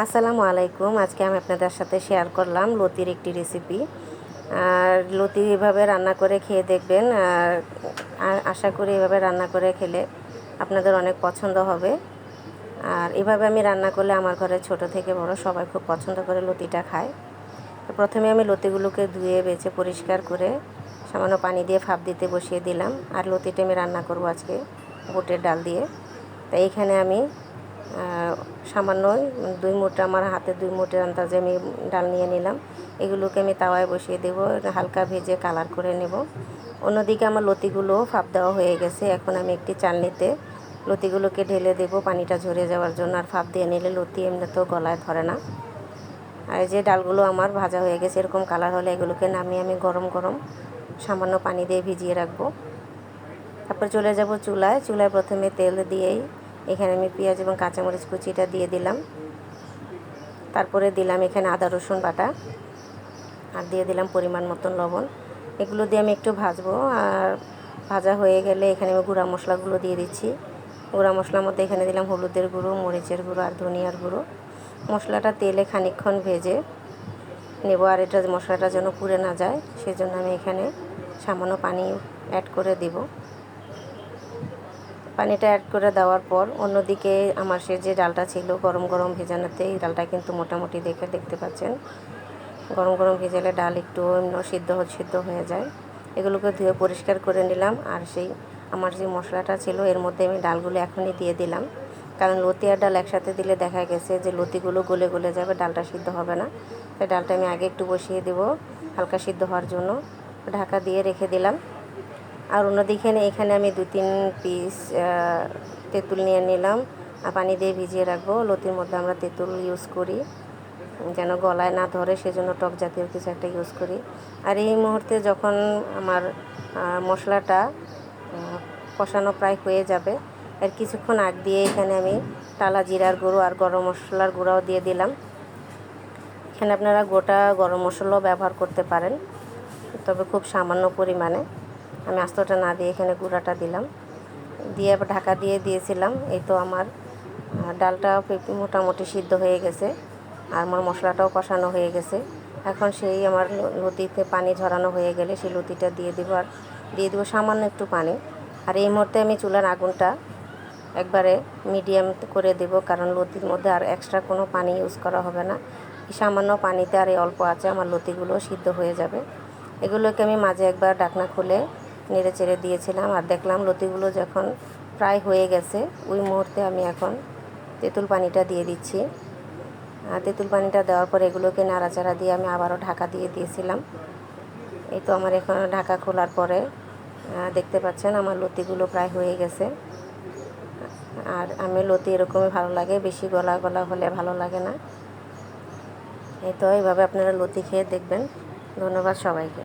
আসসালামু আলাইকুম। আজকে আমি আপনাদের সাথে শেয়ার করলাম লতির একটি রেসিপি আর লতি এভাবে রান্না করে খেয়ে দেখবেন, আর আশা করি এভাবে রান্না করে খেলে আপনাদের অনেক পছন্দ হবে। আর এভাবে আমি রান্না করলে আমার ঘরে ছোট থেকে বড় সবাই খুব পছন্দ করে লতিটা খায়। প্রথমে আমি লতিগুলোকে ধুয়ে, বেছে, পরিষ্কার করে সামান্য পানি দিয়ে ফাপ দিতে বসিয়ে দিলাম। আর লতিটা আমি রান্না করব আজকে বুটের ডাল দিয়ে। তাই এখানে আমি সামান্য দুই মুঠ, আমার হাতে দুই মুঠের আন্দাজে আমি ডাল নিয়ে নিলাম। এগুলোকে আমি তাওয়ায় বসিয়ে দেব, হালকা ভেজে কালার করে নেব। অন্যদিকে আমার লতিগুলো ফাপ দেওয়া হয়ে গেছে, এখন আমি একটি চালনিতে লতিগুলোকে ঢেলে দেব পানিটা ঝরে যাওয়ার জন্য। আর ফাপ দিয়ে নিলে লতি এমনিতেও গলায় ধরে না। আর যে ডালগুলো আমার ভাজা হয়ে গেছে, এরকম কালার হলে এগুলোকে নামিয়ে আমি গরম গরম সামান্য পানি দিয়ে ভিজিয়ে রাখব। তারপর চলে যাব চুলায়। চুলায় প্রথমে তেল দিয়েই এখানে আমি পেঁয়াজ এবং কাঁচামরিচ কুচিটা দিয়ে দিলাম। তারপরে দিলাম এখানে আদা, রসুন বাটা আর দিয়ে দিলাম পরিমাণ মতন লবণ। এগুলো দিয়ে আমি একটু ভাজবো আর ভাজা হয়ে গেলে এখানে আমি গুঁড়া মশলাগুলো দিয়ে দিচ্ছি। গুঁড়া মশলার মধ্যে এখানে দিলাম হলুদের গুঁড়ো, মরিচের গুঁড়ো আর ধনিয়ার গুঁড়ো। মশলাটা তেলে খানিকক্ষণ ভেজে নেব আর এটা মশলাটা যেন পুড়ে না যায়, সেজন্য আমি এখানে সামান্য পানি অ্যাড করে দিব। পানিটা অ্যাড করে দেওয়ার পর অন্যদিকে আমার সে যে ডালটা ছিল গরম গরম ভেজানোতে, এই ডালটা কিন্তু মোটামুটি দেখে দেখতে পাচ্ছেন। গরম গরম ভেজালে ডাল একটু অন্য সিদ্ধ সিদ্ধ হয়ে যায়। এগুলোকে ধুয়ে পরিষ্কার করে নিলাম আর সেই আমার যে মশলাটা ছিল এর মধ্যে আমি ডালগুলো এখনই দিয়ে দিলাম। কারণ লতি আর ডাল একসাথে দিলে দেখা গেছে যে লতিগুলো গলে গলে যাবে, ডালটা সিদ্ধ হবে না। তাই ডালটা আমি আগে একটু বসিয়ে দেবো হালকা সিদ্ধ হওয়ার জন্য। ঢাকা দিয়ে রেখে দিলাম। আর অন্যদিকে এখানে আমি দু, তিন পিস তেঁতুল নিয়ে নিলাম। আর পানি দিয়ে ভিজিয়ে রাখব। লতির মধ্যে আমরা তেঁতুল ইউজ করি। যেন গলায় না ধরে, সেজন্য টক জাতীয় কিছু একটা ইউজ করি। আর এই মুহূর্তে যখন আমার মশলাটা কষানো প্রায় হয়ে যাবে, এর কিছুক্ষণ আগ দিয়ে এখানে আমি টালা জিরার গুঁড়ো আর গরম মশলার গুঁড়াও দিয়ে দিলাম। এখানে আপনারা গোটা গরম মশলাও ব্যবহার করতে পারেন। তবে খুব সামান্য পরিমাণে। আমি আস্তটা না দিয়ে এখানে গুঁড়াটা দিলাম। দিয়ে ঢাকা দিয়ে দিয়েছিলাম। এই তো আমার ডালটা মোটামুটি সিদ্ধ হয়ে গেছে আর আমার মশলাটাও কষানো হয়ে গেছে। এখন সেই আমার লতিতে পানি ঝরানো হয়ে গেলে সেই লতিটা দিয়ে দিব আর দিয়ে দিব সামান্য একটু পানি। আর এই মুহূর্তে আমি চুলার আগুনটা একবারে মিডিয়াম করে দেব কারণ লতির মধ্যে আর এক্সট্রা কোনো পানি ইউজ করা হবে না। সামান্য পানিতে আর এই অল্প আছে আমার লতিগুলো সিদ্ধ হয়ে যাবে। এগুলোকে আমি মাঝে একবার ডাকনা খুলে নেড়ে চেড়ে দিয়েছিলাম আর দেখলাম লতিগুলো যখন প্রায় হয়ে গেছে, ওই মুহূর্তে আমি এখন তেঁতুল পানিটা দিয়ে দিচ্ছি। আর তেঁতুল পানিটা দেওয়ার পর এগুলোকে নাড়াচাড়া দিয়ে আমি আবারও ঢাকা দিয়ে দিয়েছিলাম। এই তো আমার এখন ঢাকা খোলার পরে দেখতে পাচ্ছেন আমার লতিগুলো প্রায় হয়ে গেছে। আর আমি লতি এরকমই ভালো লাগে, বেশি গলা গলা হলে ভালো লাগে না। এই তো এইভাবে আপনারা লতি খেয়ে দেখবেন। ধন্যবাদ সবাইকে।